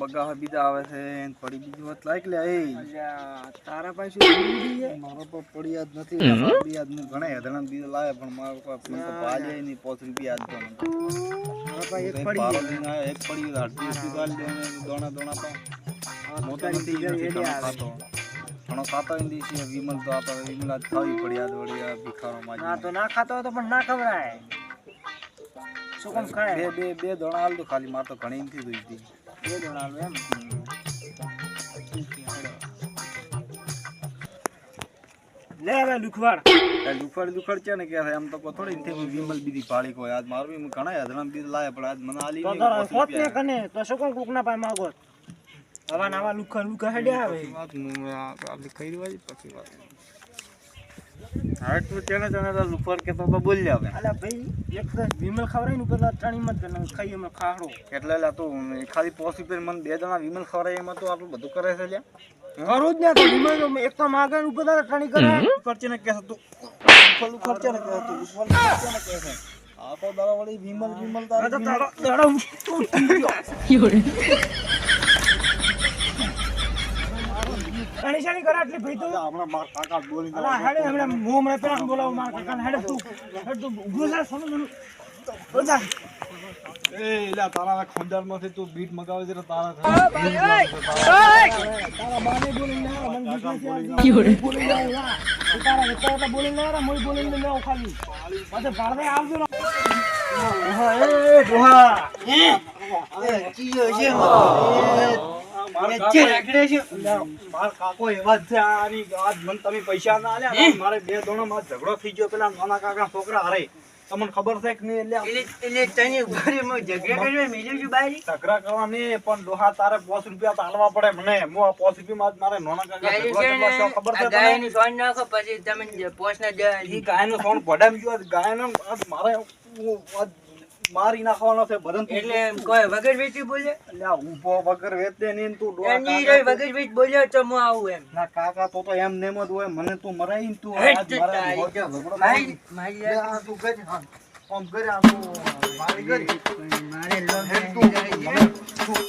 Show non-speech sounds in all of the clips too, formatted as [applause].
બગાવા બીજા આવે છે પડી બીજી વાત લાઈક લે. એ તારા પાસે મારો છે? મારા પર પડી યાદ નથી. બી યાદ હું ઘણા હેદણા બીજો લાવે પણ મારો પાસે મને તો પાજે નહીં પાંચ રૂપિયા યાદ તો મારા પાસે એક પડી છે. એક પડી અડધી હતી ગાલ દોણા દોણા તો. મોટો નથી એડે ઘણો આવે. ઘણો ખાતો એની છે વિમલ તો આતો વિમલ આજ ખાવી પડી યાદ વળી આ ભિખારો ના તો ના ખાતો હોય તો પણ ના ખવડાય. શું કામ ખાય? બે બે બે દોણા હાલ તો ખાલી માર તો ઘણી નથી જોઈ હતી બે જણા એમ લે હવે લુખવાડ. આ લુખડ લુખડ છે ને કે આમ તો થોડી નથી વિમલ બીજી પાળી કોઈ. આજ મારું બી ઘણા હેદણા બીજ લાય પણ આજ મને આલી તો હોત ને કને તો શું કોણ કોકના પાસે માગો આવા નાવા લુખા લુખા હેડે આવે. વાત હું કઈ દેવાય પછી વાત હા તું તેને તને તો ઉપર કે તો બોલ લે અલા ભાઈ એક તો વિમલ ખવરાય ને ઉપર ત્રણી મત કરે ખાઈ અમે ખાહડો. એટલે લા તું ખાલી પોસી પર મને બે જણા વિમલ ખવરાય એમાં તો આટલું બધું કરે છે લ્યા. કરું જ ને તો વિમલ તો એક તો માગે ને ઉપર તારે કરે. ખર્ચે ને કે તું ફલ ખર્ચે ને કે તું ફલ ખર્ચે ને કે છે. આ તો દાડા વળી વિમલ વિમલ તારા દાડા દાડો [laughs] ત્રણી કરા એટલી ભઈ તો આપણા માર કાકા બોલી અલા હેડે હમણાં હું હમણાં પેલા બોલાવું માર કાકાને. હેડે તું હેડ તું થા સોનું સોનું. બધા એ એલા તારા ખંડારમાંથી તું બીટ મગાવે છે તારા તારા બાને બોલીને ના મને બીક બોલી ના હા. તારા વેચાતા તો બોલીને ના મોય હું બોલીને ના ખાલી. પાછો ભાડે આવજો ને. ડોહા, એ ડોહા. માર કાકો એવા જ છે આની આજ મને તમે પૈસા ના આલ્યા મારે બે દોણો માં ઝઘડો થઈ ગયો પેલા નાના કાકા છોકરા હારે. તમને ખબર છે કે નહીં એટલે ઝઘડા કરવા કરવાની પણ ડોહા તારે પાંચ રૂપિયા તો પડે મને. હું આ રૂપિયા મારે નાના કાકા ઝઘડો કેટલો છે ખબર છે તને ભડામ ગયો આજ મારે હું આજ મારી નાખવાનો છે બદન તું એટલે આ ઊભો વગર વેચે ને તું આવું એમ. ના કાકા તો તો એમ નેમ જ હોય મને તું મરાઈ ને તું આજ મારા ભોગ્યા ઝઘડો કરી. મારી. આ તું કરી હા. કોમ કરે આ તું મારી કરી હેડ તું.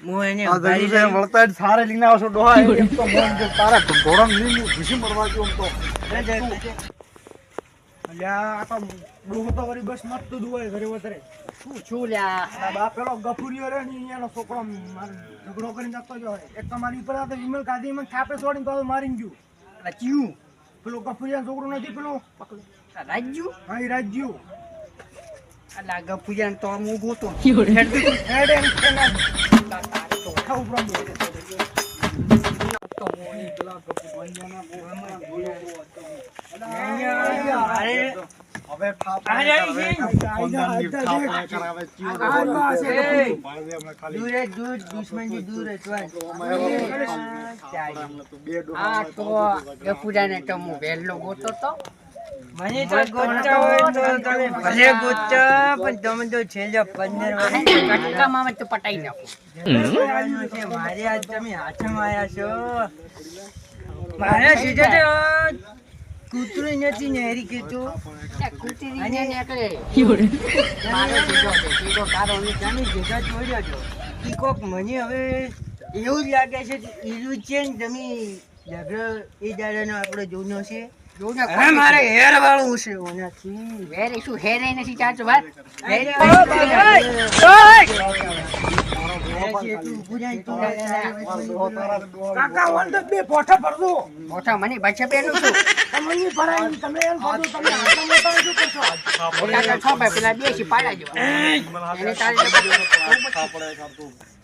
મને આ જલ્દી છે, વળતા સારે લઈને આવશો ડોહા. તો તારા ઘૂસી મરવા ગયો તો. અલ્યા, આ ડોહો તો વળી બસ મરતું જ ઘરે વતરે. આ બાપ પેલો ગફુરિયો રે ને એનો છોકરો માર ઝઘડો કરીને જતો જ એક તો મારી ઉપર તો વિમલ ગાદી મને થાપે છોડીને પાછો મારીને ગયું. પેલો ગફુરિયાનો છોકરો નથી પેલો હા, ઈ રાજ્યુ. હેડ એમ ખેલા. તો ઉઠા ઉપરા બે તો હું વહેલો ગોતો તો. મને તો હોય તો તમે ભલે ગોતતા પણ તમે તો છેલ્લા પંદર વર્ષ તો પટાઈ નાખું. છે મારે આજ તમે હાથમાં આવ્યા છો. મારા સીધા તો કૂતરું નથી ને હેરી કીધું. એ નીકળે. મારો સીધો સીધો તારો તમે ભેગા જોડ્યા છો. ઈ કોક મને હવે એવું જ લાગે છે કે ઈરું છે ને તમે ઝઘડો એ દાડાનો આપણે જૂનો છે. મારે હેર વાળું છે ઓનાથી. વેરે શું હેરે નથી ચાલતું વાત હેર કાકા તો બે પોઠા ભરજો મોટા મને બચે પેલું છું. તમે ભરાય તમે એમ ભરજો તમે હાથા મોટા શું કરશો? મોટા છો ભાઈ પેલા દેશી પાડા જો એને તારી.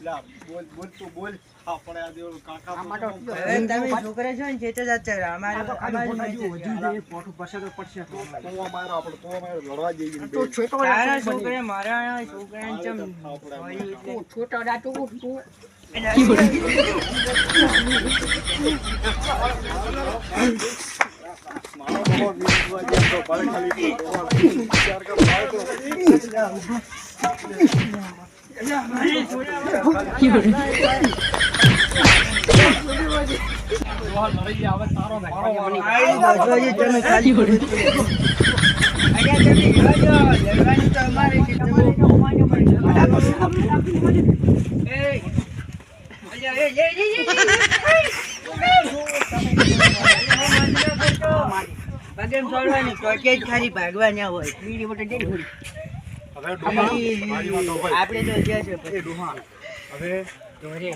લા, બોલ બોલ તું બોલ. થાપડે આ દેવડું કાકા તો. હવે તમે છોકરા છો ને છે તો જતા અમારે તો ખાલી અમારે. વધ્યું છે, એ પોઠું પછી પડશે તોવા માર્યો આપણે, તોવા માર્યો, લડવા જઈએ ને છોટો તારા રાતું મારા છોકરાને ચમ. તું છોટો રાતું. તું મારો ડોહો વીસ વાગ્યા તો ભલે ખાલી વિચાર કર, ભાઈ તો આઈ બાજુ તમે ખાલી તમે રહેવા દો. લડવાનું તો અમારે છે. તમે- એ, અલ્યા, એ, એ, એ, એ, એ. પગેમ છોડવાની ટોકે જ ખાલી ભાગવા ના હોય હવે ડોહા, મારી વાત સાંભળ. આપણે તો જ્યાં છે એ ડોહા, હવે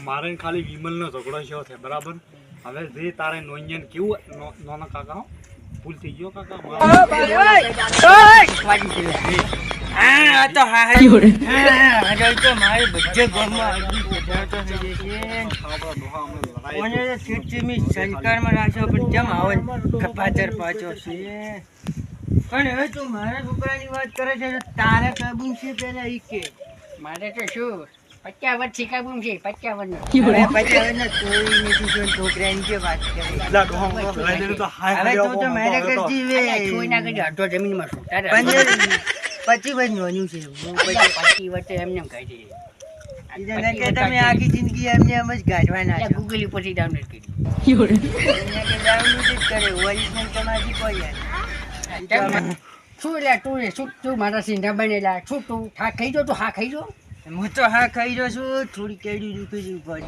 મારે ને ખાલી વિમલનો ઝઘડો થયો છે બરાબર? હવે જે તારે નોઈયન કેવું નો- કાકા ભૂલ થઈ ગયો કાકા. હા આ તો હા હા. [laughs] તો મારે બધે રાખ્યો પણ જેમ આવે કપાતર પાછો છે? પણ હવે તું મારા છોકરાની વાત કરે છે તારે કાબુમ છે પેલા ઈ કે. મારે તો શું? પચાસ વર્ષ છે પચાસ વર્ષ હવે પછી હવે ને તોય નથી જોઈને છોકરાની જે વાત કરે એટલા ડોહા હમણાં લડાઈ દઈને તો હવે હાય તો મારે હવે તો. કરતી ના કરી અડધો જમીનમાં શું તારે પંદર પચીસ નોન્યું છે. હું પછી પચી વચ્ચે એમને એમ કહી દઈએ. કે તમે આખી જિંદગી એમને એમ જ ગાઢવાના છો. ગૂગલ ઉપરથી ડાઉનલોડ કરી. ડાઉનલોડ જ કરે ઓરિજિનલ તમારી કોઈ યાર. શું લે તું શું તું મારા સિંધા બનેલા શું તું હા ખાઈ જો તું હા ખાઈ જો હું તો હા ખાઈ રહ્યો છું થોડી કેડી દુખી છે ઉપર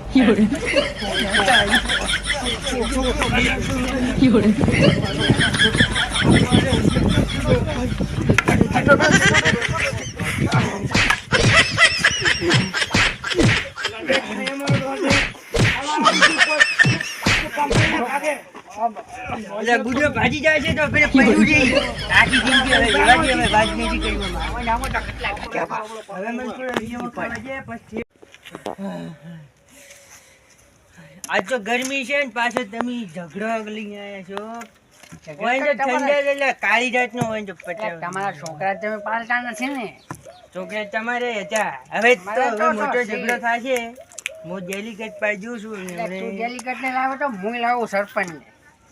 ભાજી જાય છે તો પેલે. આખી જિંદગી હવે. હવે મને થોડો પછી આજ તો ગરમી છે ને પાછો તમે ઝઘડો લઈ આવ્યા છો. જાતનો હોય તમારા છોકરા તમે પાલતા નથી ને. છોકરા તમારે હતા. હવે તો મોટો. ઝઘડો થશે. હું ડેલિકેટ જોઉં છું ને તું ડેલિકેટ ને લાવો તો હું લાવું સરપંચ ને